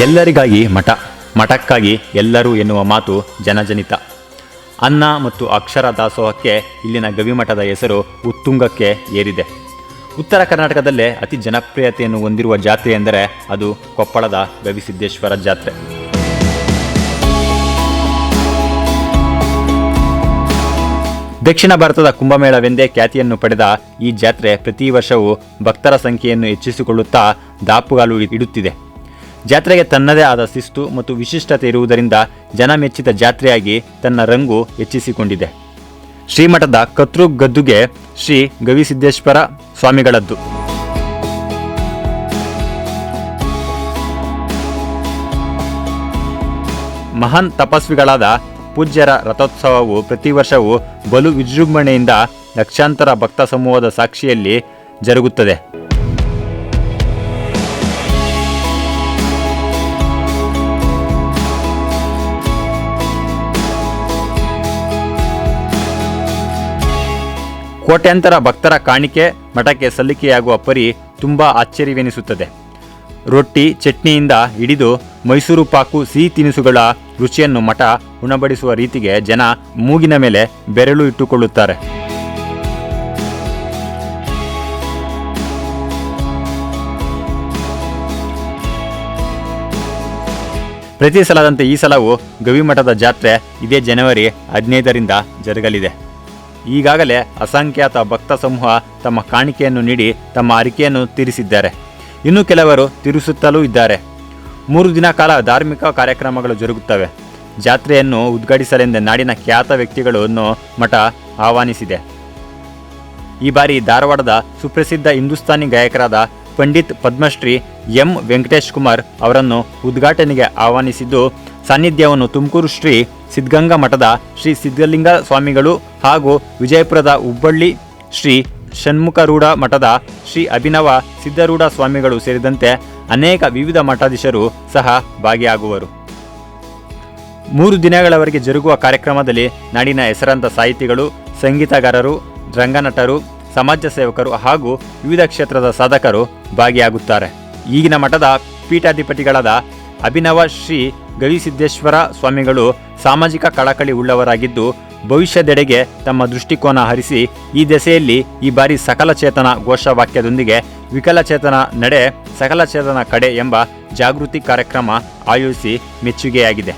ಎಲ್ಲರಿಗಾಗಿ ಮಠ, ಮಠಕ್ಕಾಗಿ ಎಲ್ಲರೂ ಎನ್ನುವ ಮಾತು ಜನಜನಿತ. ಅನ್ನ ಮತ್ತು ಅಕ್ಷರ ದಾಸೋಹಕ್ಕೆ ಇಲ್ಲಿನ ಗವಿಮಠದ ಹೆಸರು ಉತ್ತುಂಗಕ್ಕೆ ಏರಿದೆ. ಉತ್ತರ ಕರ್ನಾಟಕದಲ್ಲೇ ಅತಿ ಜನಪ್ರಿಯತೆಯನ್ನು ಹೊಂದಿರುವ ಜಾತ್ರೆ ಎಂದರೆ ಅದು ಕೊಪ್ಪಳದ ಗವಿಸಿದ್ದೇಶ್ವರ ಜಾತ್ರೆ. ದಕ್ಷಿಣ ಭಾರತದ ಕುಂಭಮೇಳವೆಂದೇ ಖ್ಯಾತಿಯನ್ನು ಪಡೆದ ಈ ಜಾತ್ರೆ ಪ್ರತಿ ವರ್ಷವೂ ಭಕ್ತರ ಸಂಖ್ಯೆಯನ್ನು ಹೆಚ್ಚಿಸಿಕೊಳ್ಳುತ್ತಾ ದಾಪುಗಾಲು ಇಡುತ್ತಿದೆ. ಜಾತ್ರೆಗೆ ತನ್ನದೇ ಆದ ಶಿಸ್ತು ಮತ್ತು ವಿಶಿಷ್ಟತೆ ಇರುವುದರಿಂದ ಜನ ಮೆಚ್ಚಿದ ಜಾತ್ರೆಯಾಗಿ ತನ್ನ ರಂಗು ಹೆಚ್ಚಿಸಿಕೊಂಡಿದೆ. ಶ್ರೀಮಠದ ಕತ್ರು ಗದ್ದುಗೆ ಶ್ರೀ ಗವಿಸಿದ್ದೇಶ್ವರ ಸ್ವಾಮಿಗಳದ್ದು. ಮಹಾನ್ ತಪಸ್ವಿಗಳಾದ ಪೂಜ್ಯರ ರಥೋತ್ಸವವು ಪ್ರತಿ ವರ್ಷವೂ ಬಲು ವಿಜೃಂಭಣೆಯಿಂದ ಲಕ್ಷಾಂತರ ಭಕ್ತ ಸಮೂಹದ ಸಾಕ್ಷಿಯಲ್ಲಿ ಜರುಗುತ್ತದೆ. ಕೋಟ್ಯಾಂತರ ಭಕ್ತರ ಕಾಣಿಕೆ, ಮಠಕ್ಕೆ ಸಲ್ಲಿಕೆಯಾಗುವ ಪರಿ ತುಂಬ ಆಶ್ಚರ್ಯವೆನಿಸುತ್ತದೆ. ರೊಟ್ಟಿ ಚಟ್ನಿಯಿಂದ ಹಿಡಿದು ಮೈಸೂರು ಪಾಕು ಸಿಹಿ ತಿನಿಸುಗಳ ರುಚಿಯನ್ನು ಮಠ ಉಣಬಡಿಸುವ ರೀತಿಗೆ ಜನ ಮೂಗಿನ ಮೇಲೆ ಬೆರಳು ಇಟ್ಟುಕೊಳ್ಳುತ್ತಾರೆ. ಪ್ರತಿ ಸಲದಂತೆ ಈ ಸಲವೂ ಗವಿಮಠದ ಜಾತ್ರೆ ಇದೇ ಜನವರಿ ಹದಿನೈದರಿಂದ ಜರುಗಲಿದೆ. ಈಗಾಗಲೇ ಅಸಂಖ್ಯಾತ ಭಕ್ತ ಸಮೂಹ ತಮ್ಮ ಕಾಣಿಕೆಯನ್ನು ನೀಡಿ ತಮ್ಮ ಅರಿಕೆಯನ್ನು ತೀರಿಸಿದ್ದಾರೆ. ಇನ್ನು ಕೆಲವರು ತಿರುಸುತ್ತಲೂ ಇದ್ದಾರೆ. ಮೂರು ದಿನ ಕಾಲ ಧಾರ್ಮಿಕ ಕಾರ್ಯಕ್ರಮಗಳು ಜರುಗುತ್ತವೆ. ಜಾತ್ರೆಯನ್ನು ಉದ್ಘಾಟಿಸಲೆಂದೇ ನಾಡಿನ ಖ್ಯಾತ ವ್ಯಕ್ತಿಗಳನ್ನು ಮಠ ಆಹ್ವಾನಿಸಿದೆ. ಈ ಬಾರಿ ಧಾರವಾಡದ ಸುಪ್ರಸಿದ್ಧ ಹಿಂದೂಸ್ತಾನಿ ಗಾಯಕರಾದ ಪಂಡಿತ್ ಪದ್ಮಶ್ರೀ ಎಂ ವೆಂಕಟೇಶ್ ಕುಮಾರ್ ಅವರನ್ನು ಉದ್ಘಾಟನೆಗೆ ಆಹ್ವಾನಿಸಿದ್ದು ಸಾನ್ನಿಧ್ಯವನ್ನು ತುಮಕೂರು ಶ್ರೀ ಸಿದ್ಧಗಂಗಾ ಮಠದ ಶ್ರೀ ಸಿದ್ಧಲಿಂಗ ಸ್ವಾಮಿಗಳು ಹಾಗೂ ವಿಜಯಪುರದ ಹುಬ್ಬಳ್ಳಿ ಶ್ರೀ ಷಣ್ಮುಖರೂಢ ಮಠದ ಶ್ರೀ ಅಭಿನವ ಸಿದ್ಧರೂಢ ಸ್ವಾಮಿಗಳು ಸೇರಿದಂತೆ ಅನೇಕ ವಿವಿಧ ಮಠಾಧೀಶರು ಸಹ ಭಾಗಿಯಾಗುವರು. ಮೂರು ದಿನಗಳವರೆಗೆ ಜರುಗುವ ಕಾರ್ಯಕ್ರಮದಲ್ಲಿ ನಾಡಿನ ಹೆಸರಾಂತ ಸಾಹಿತಿಗಳು, ಸಂಗೀತಗಾರರು, ರಂಗನಟರು, ಸಮಾಜ ಸೇವಕರು ಹಾಗೂ ವಿವಿಧ ಕ್ಷೇತ್ರದ ಸಾಧಕರು ಭಾಗಿಯಾಗುತ್ತಾರೆ. ಈಗಿನ ಮಠದ ಪೀಠಾಧಿಪತಿಗಳಾದ ಅಭಿನವ ಶ್ರೀ ಗವಿಸಿದ್ದೇಶ್ವರ ಸ್ವಾಮಿಗಳು ಸಾಮಾಜಿಕ ಕಳಕಳಿ ಉಳ್ಳವರಾಗಿದ್ದು ಭವಿಷ್ಯದೆಡೆಗೆ ತಮ್ಮ ದೃಷ್ಟಿಕೋನ ಹರಿಸಿ ಈ ದೆಸೆಯಲ್ಲಿ ಈ ಬಾರಿ ಸಕಲ ಚೇತನ ಘೋಷವಾಕ್ಯದೊಂದಿಗೆ ವಿಕಲಚೇತನ ನಡೆ ಸಕಲಚೇತನ ಕಡೆ ಎಂಬ ಜಾಗೃತಿ ಕಾರ್ಯಕ್ರಮ ಆಯೋಜಿಸಿ ಮೆಚ್ಚುಗೆಯಾಗಿದೆ.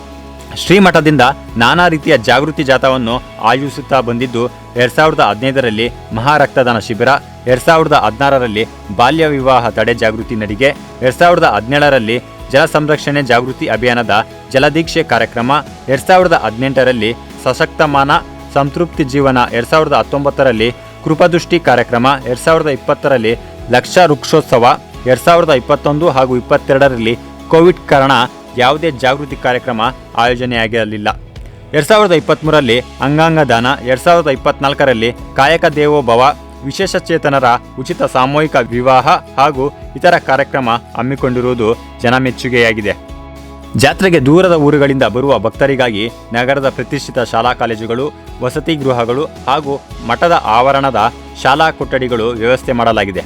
ಶ್ರೀಮಠದಿಂದ ನಾನಾ ರೀತಿಯ ಜಾಗೃತಿ ಜಾಥಾವನ್ನು ಆಯೋಜಿಸುತ್ತಾ ಬಂದಿದ್ದು ಎರಡ್ ಸಾವಿರದ ಹದಿನೈದರಲ್ಲಿ ಮಹಾರಕ್ತದಾನ ಶಿಬಿರ, ಎರಡ್ ಸಾವಿರದ ಹದಿನಾರರಲ್ಲಿ ಬಾಲ್ಯ ವಿವಾಹ ತಡೆ ಜಾಗೃತಿ ನಡಿಗೆ, ಎರಡ್ ಸಾವಿರದ ಹದಿನೇಳರಲ್ಲಿ ಜಲ ಸಂರಕ್ಷಣೆ ಜಾಗೃತಿ ಅಭಿಯಾನದ ಜಲದೀಕ್ಷೆ ಕಾರ್ಯಕ್ರಮ ಎರಡ್ ಸಾವಿರದ ಹದಿನೆಂಟರಲ್ಲಿ ಸಶಕ್ತಮಾನ, ಸಂತೃಪ್ತಿ ಜೀವನ ಎರಡ್ ಸಾವಿರದ ಹತ್ತೊಂಬತ್ತರಲ್ಲಿ ಕೃಪದೃಷ್ಟಿ ಕಾರ್ಯಕ್ರಮ ಎರಡ್ ಸಾವಿರದ ಇಪ್ಪತ್ತರಲ್ಲಿ ಲಕ್ಷ ವೃಕ್ಷೋತ್ಸವ ಎರಡ್ ಸಾವಿರದ ಇಪ್ಪತ್ತೊಂದು ಹಾಗೂ ಇಪ್ಪತ್ತೆರಡರಲ್ಲಿ ಕೋವಿಡ್ ಕಾರಣ ಯಾವುದೇ ಜಾಗೃತಿ ಕಾರ್ಯಕ್ರಮ ಆಯೋಜನೆಯಾಗಿರಲಿಲ್ಲ ಎರಡ್ ಸಾವಿರದ ಇಪ್ಪತ್ತ್ಮೂರರಲ್ಲಿ ಅಂಗಾಂಗ ದಾನ, ಎರಡ್ ಸಾವಿರದ ಇಪ್ಪತ್ನಾಲ್ಕರಲ್ಲಿ ಕಾಯಕ ದೇವೋ ಭವ ವಿಶೇಷ ಚೇತನರ ಉಚಿತ ಸಾಮೂಹಿಕ ವಿವಾಹ ಹಾಗೂ ಇತರ ಕಾರ್ಯಕ್ರಮ ಹಮ್ಮಿಕೊಂಡಿರುವುದು ಜನಮೆಚ್ಚುಗೆಯಾಗಿದೆ. ಜಾತ್ರೆಗೆ ದೂರದ ಊರುಗಳಿಂದ ಬರುವ ಭಕ್ತರಿಗಾಗಿ ನಗರದ ಪ್ರತಿಷ್ಠಿತ ಶಾಲಾ ಕಾಲೇಜುಗಳು, ವಸತಿ ಗೃಹಗಳು ಹಾಗೂ ಮಠದ ಆವರಣದ ಶಾಲಾ ಕೊಠಡಿಗಳು ವ್ಯವಸ್ಥೆ ಮಾಡಲಾಗಿದೆ.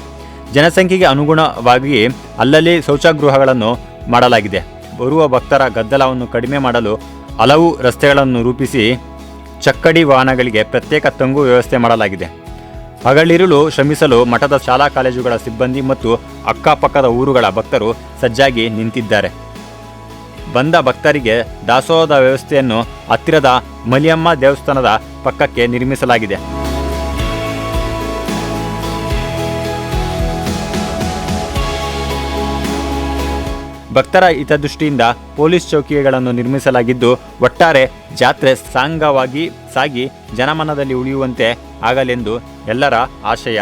ಜನಸಂಖ್ಯೆಗೆ ಅನುಗುಣವಾಗಿ ಅಲ್ಲಲ್ಲಿ ಶೌಚಗೃಹಗಳನ್ನು ಮಾಡಲಾಗಿದೆ. ಬರುವ ಭಕ್ತರ ಗದ್ದಲವನ್ನು ಕಡಿಮೆ ಮಾಡಲು ಹಲವು ರಸ್ತೆಗಳನ್ನು ರೂಪಿಸಿ ಚಕ್ಕಡಿ ವಾಹನಗಳಿಗೆ ಪ್ರತ್ಯೇಕ ತಂಗು ವ್ಯವಸ್ಥೆ ಮಾಡಲಾಗಿದೆ. ಹಗಲಿರುಳು ಶ್ರಮಿಸಲು ಮಠದ ಶಾಲಾ ಕಾಲೇಜುಗಳ ಸಿಬ್ಬಂದಿ ಮತ್ತು ಅಕ್ಕಪಕ್ಕದ ಊರುಗಳ ಭಕ್ತರು ಸಜ್ಜಾಗಿ ನಿಂತಿದ್ದಾರೆ. ಬಂದ ಭಕ್ತರಿಗೆ ದಾಸೋಹದ ವ್ಯವಸ್ಥೆಯನ್ನು ಹತ್ತಿರದ ಮಲಿಯಮ್ಮ ದೇವಸ್ಥಾನದ ಪಕ್ಕಕ್ಕೆ ನಿರ್ಮಿಸಲಾಗಿದೆ. ಭಕ್ತರ ಹಿತದೃಷ್ಟಿಯಿಂದ ಪೊಲೀಸ್ ಚೌಕಿಗಳನ್ನು ನಿರ್ಮಿಸಲಾಗಿದ್ದು, ಒಟ್ಟಾರೆ ಜಾತ್ರೆ ಸಾಂಗವಾಗಿ ಸಾಗಿ ಜನಮನದಲ್ಲಿ ಉಳಿಯುವಂತೆ ಆಗಲೆಂದು ಎಲ್ಲರ ಆಶಯ.